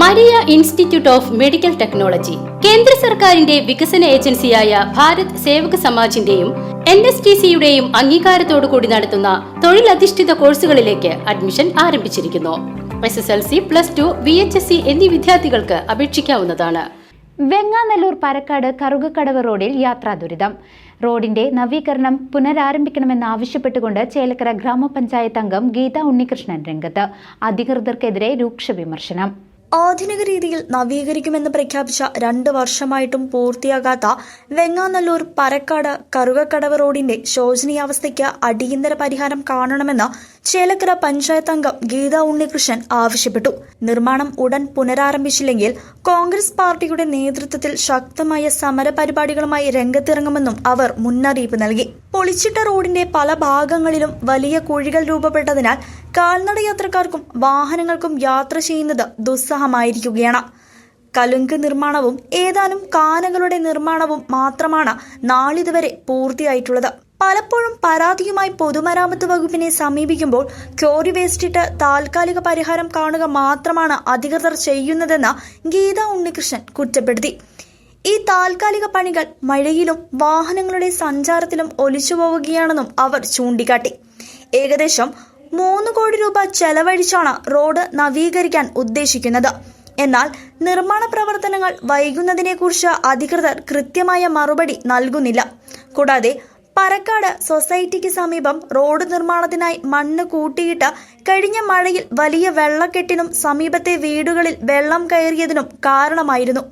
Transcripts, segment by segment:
Maria institute of medical technology കേന്ദ്ര സർക്കാരിന്റെ വികസന ഏജൻസിയായ ഭാരത് സേവക സമാജിന്റെയും എൻ എസ് ടി സിയുടെയും അംഗീകാരത്തോടു കൂടി നടത്തുന്ന തൊഴിലധിഷ്ഠിത കോഴ്സുകളിലേക്ക് അഡ്മിഷൻ ആരംഭിച്ചിരിക്കുന്നു. S S L C plus two V H S C എന്നീ വിദ്യാർത്ഥികൾക്ക് അപേക്ഷിക്കാവുന്നതാണ്. വെങ്ങാനല്ലൂർ പരക്കാട് കറുകക്കടവ് റോഡിൽ യാത്രാ ദുരിതം. റോഡിന്റെ നവീകരണം പുനരാരംഭിക്കണമെന്നാവശ്യപ്പെട്ടുകൊണ്ട് ചേലക്കര ഗ്രാമപഞ്ചായത്ത് അംഗം ഗീത ഉണ്ണികൃഷ്ണൻ രംഗത്ത് അധികൃതർക്കെതിരെ രൂക്ഷ വിമർശനം. ആധുനിക രീതിയിൽ നവീകരിക്കുമെന്ന് പ്രഖ്യാപിച്ച രണ്ട് വർഷമായിട്ടും പൂർത്തിയാകാത്ത വെങ്ങാനല്ലൂർ പരക്കാട് കറുകക്കടവ് റോഡിന്റെ ശോചനീയാവസ്ഥയ്ക്ക് അടിയന്തര പരിഹാരം കാണണമെന്ന് ചേലക്കര പഞ്ചായത്ത് അംഗം ഗീത ഉണ്ണികൃഷ്ണൻ ആവശ്യപ്പെട്ടു. നിർമ്മാണം ഉടൻ പുനരാരംഭിച്ചില്ലെങ്കിൽ കോൺഗ്രസ് പാർട്ടിയുടെ നേതൃത്വത്തിൽ ശക്തമായ സമരപരിപാടികളുമായി രംഗത്തിറങ്ങുമെന്നും അവർ മുന്നറിയിപ്പ് നൽകി. പൊളിച്ചിട്ട റോഡിന്റെ പല ഭാഗങ്ങളിലും വലിയ കുഴികൾ രൂപപ്പെട്ടതിനാൽ കാൽനട യാത്രക്കാർക്കും വാഹനങ്ങൾക്കും യാത്ര ചെയ്യുന്നത് ദുസ്സഹമായിരിക്കുകയാണ്. കലുങ്ക് നിർമ്മാണവും ഏതാനും കാനകളുടെ നിർമ്മാണവും മാത്രമാണ് നാളിതുവരെ പൂർത്തിയായിട്ടുള്ളത്. പലപ്പോഴും പരാതിയുമായി പൊതുമരാമത്ത് വകുപ്പിനെ സമീപിക്കുമ്പോൾ ക്യോറി വേസ്റ്റിട്ട് താൽക്കാലിക പരിഹാരം കാണുക മാത്രമാണ് അധികൃതർ ചെയ്യുന്നതെന്ന് ഗീത ഉണ്ണികൃഷ്ണൻ കുറ്റപ്പെടുത്തി. ഈ താൽക്കാലിക പണികൾ മഴയിലും വാഹനങ്ങളുടെ സഞ്ചാരത്തിലും ഒലിച്ചുപോവുകയാണെന്നും അവർ ചൂണ്ടിക്കാട്ടി. ഏകദേശം മൂന്ന് കോടി രൂപ ചെലവഴിച്ചാണ് റോഡ് നവീകരിക്കാൻ ഉദ്ദേശിക്കുന്നത്. എന്നാൽ നിർമ്മാണ പ്രവർത്തനങ്ങൾ വൈകുന്നതിനെക്കുറിച്ച് അധികൃതർ കൃത്യമായ മറുപടി നൽകുന്നില്ല. കൂടാതെ പരക്കാട് സൊസൈറ്റിക്ക് സമീപം റോഡ് നിർമ്മാണത്തിനായി മണ്ണ് കൂട്ടിയിട്ട് കഴിഞ്ഞ മഴയിൽ വലിയ വെള്ളക്കെട്ടിനും സമീപത്തെ വീടുകളിൽ വെള്ളം കയറിയതിനും കാരണമായിരുന്നു.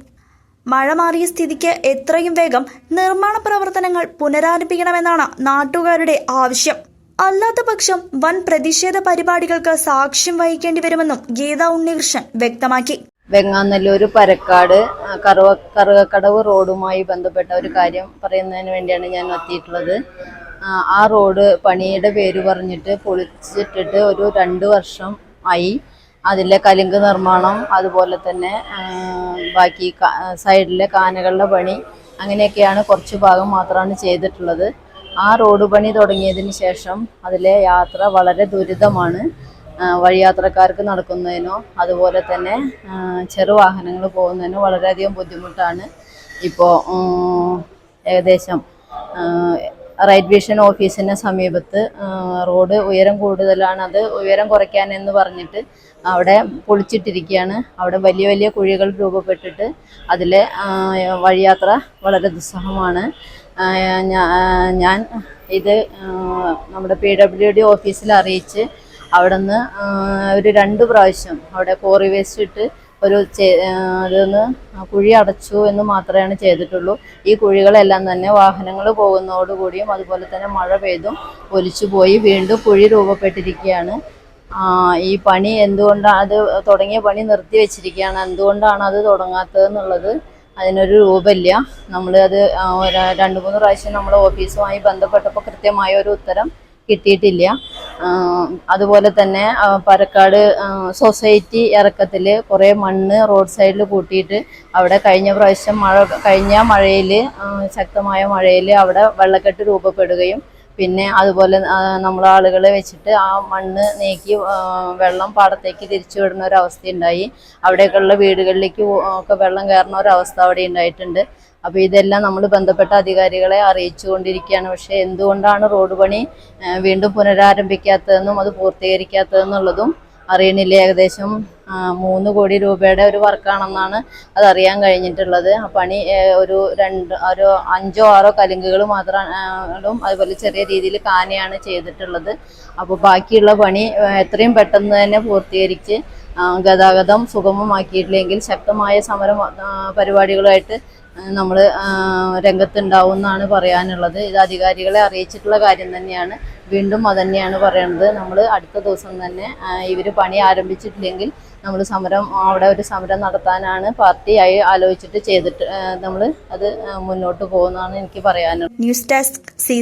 മഴ മാറിയ സ്ഥിതിക്ക് എത്രയും വേഗം നിർമ്മാണ പ്രവർത്തനങ്ങൾ പുനരാരംഭിക്കണമെന്നാണ് നാട്ടുകാരുടെ ആവശ്യം. അല്ലാത്ത പക്ഷം വൻ പ്രതിഷേധ പരിപാടികൾക്ക് സാക്ഷ്യം വഹിക്കേണ്ടി വരുമെന്നും ഗീത ഉണ്ണികൃഷ്ണൻ വ്യക്തമാക്കി. വെങ്ങാനല്ലൂർ പരക്കാട് കറുവ കറുകക്കടവ് റോഡുമായി ബന്ധപ്പെട്ട ഒരു കാര്യം പറയുന്നതിന് വേണ്ടിയാണ് ഞാൻ എത്തിയിട്ടുള്ളത്. ആ, റോഡ് പണിയുടെ പേര് പറഞ്ഞിട്ട് പൊളിച്ചിട്ടിട്ട് ഒരു രണ്ട് വർഷം ആയി. അതിലെ കലുങ്ക് നിർമ്മാണം അതുപോലെ തന്നെ ബാക്കി സൈഡിലെ കാനകളുടെ പണി അങ്ങനെയൊക്കെയാണ് കുറച്ച് ഭാഗം മാത്രമാണ് ചെയ്തിട്ടുള്ളത്. ആ റോഡ് പണി തുടങ്ങിയതിന് ശേഷം അതിലെ യാത്ര വളരെ ദുരിതമാണ്. വഴിയാത്രക്കാർക്ക് നടക്കുന്നതിനോ അതുപോലെ തന്നെ ചെറുവാഹനങ്ങൾ പോകുന്നതിനോ വളരെയധികം ബുദ്ധിമുട്ടാണ്. ഇപ്പോൾ ഏകദേശം റൈറ്റ് വിഷൻ ഓഫീസിന് സമീപത്ത് റോഡ് ഉയരം കൂടുതലാണ്. അത് ഉയരം കുറയ്ക്കാൻ എന്ന് പറഞ്ഞിട്ട് അവിടെ പൊളിച്ചിട്ടിരിക്കുകയാണ്. അവിടെ വലിയ വലിയ കുഴികൾ രൂപപ്പെട്ടിട്ട് അതിലെ വഴിയാത്ര വളരെ ദുസ്സഹമാണ്. ഞാൻ ഇത് നമ്മുടെ പി ഡബ്ല്യു ഡി ഓഫീസിൽ അറിയിച്ച് അവിടെ നിന്ന് ഒരു രണ്ട് പ്രാവശ്യം അവിടെ കോറി വേസ്റ്റ് ഇട്ട് ഒരു അതൊന്ന് കുഴി അടച്ചു എന്ന് മാത്രമേ ചെയ്തിട്ടുള്ളൂ. ഈ കുഴികളെല്ലാം തന്നെ വാഹനങ്ങൾ പോകുന്നതോടുകൂടിയും അതുപോലെ തന്നെ മഴ പെയ്തും ഒലിച്ചു പോയി. വീണ്ടും കുഴി രൂപപ്പെട്ടിരിക്കുകയാണ്. ഈ പണി എന്തുകൊണ്ടാണ് അത് തുടങ്ങിയ പണി നിർത്തി വെച്ചിരിക്കുകയാണ്. എന്തുകൊണ്ടാണ് അത് തുടങ്ങാത്തതെന്നുള്ളത് അതിനൊരു രൂപമില്ല. നമ്മൾ അത് രണ്ട് മൂന്ന് പ്രാവശ്യം നമ്മൾ ഓഫീസുമായി ബന്ധപ്പെട്ടപ്പോൾ കൃത്യമായ ഒരു ഉത്തരം കിട്ടിയിട്ടില്ല. അതുപോലെ തന്നെ പാലക്കാട് സൊസൈറ്റി ഇറക്കത്തിൽ കുറേ മണ്ണ് റോഡ് സൈഡിൽ കൂട്ടിയിട്ട് അവിടെ കഴിഞ്ഞ പ്രാവശ്യം മഴ കഴിഞ്ഞ മഴയിൽ ശക്തമായ മഴയിൽ അവിടെ വെള്ളക്കെട്ട് രൂപപ്പെടുകയും പിന്നെ അതുപോലെ നമ്മൾ ആളുകളെ വെച്ചിട്ട് ആ മണ്ണ് നീക്കി വെള്ളം പാടത്തേക്ക് തിരിച്ചു വിടുന്ന ഒരു അവസ്ഥ ഉണ്ടായി അവിടെയൊക്കെയുള്ള വീടുകളിലേക്ക് ഒക്കെ വെള്ളം കയറുന്ന ഒരു അവസ്ഥ അവിടെ ഉണ്ടായിട്ടുണ്ട്. അപ്പോൾ ഇതെല്ലാം നമ്മൾ ബന്ധപ്പെട്ട അധികാരികളെ അറിയിച്ചുകൊണ്ടിരിക്കുകയാണ് പക്ഷേ എന്തുകൊണ്ടാണ് റോഡ് പണി വീണ്ടും പുനരാരംഭിക്കാത്തതെന്നും അത് പൂർത്തീകരിക്കാത്തതെന്നുള്ളതും അറിയണില്ല. ഏകദേശം മൂന്ന് കോടി രൂപയുടെ ഒരു വർക്കാണെന്നാണ് അത് അറിയാൻ കഴിഞ്ഞിട്ടുള്ളത്. ആ പണി ഒരു രണ്ട് ഒരു അഞ്ചോ ആറോ കലുങ്കുകൾ മാത്രം അതുപോലെ ചെറിയ രീതിയിൽ കാനയാണ് ചെയ്തിട്ടുള്ളത്. അപ്പോൾ ബാക്കിയുള്ള പണി എത്രയും പെട്ടെന്ന് തന്നെ പൂർത്തീകരിച്ച് ഗതാഗതം സുഗമമാക്കിയിട്ടില്ലെങ്കിൽ ശക്തമായ സമരം പരിപാടികളായിട്ട് നമ്മൾ രംഗത്തുണ്ടാവും എന്നാണ് പറയാനുള്ളത്. ഇത് അധികാരികളെ അറിയിച്ചിട്ടുള്ള കാര്യം തന്നെയാണ്. വീണ്ടും അതന്നെയാണ് പറയുന്നത് നമ്മൾ അടുത്ത ദിവസം തന്നെ ഇവർ പണി ആരംഭിച്ചിട്ടില്ലെങ്കിൽ നമ്മൾ സമരം അവിടെ ഒരു സമരം നടത്താനാണ് പാർട്ടിയായി ആലോചിച്ചിട്ട് ചെയ്തിട്ട് നമ്മൾ അത് മുന്നോട്ട് പോകുന്നതാണ് എനിക്ക് പറയാനുള്ളത്. News desk C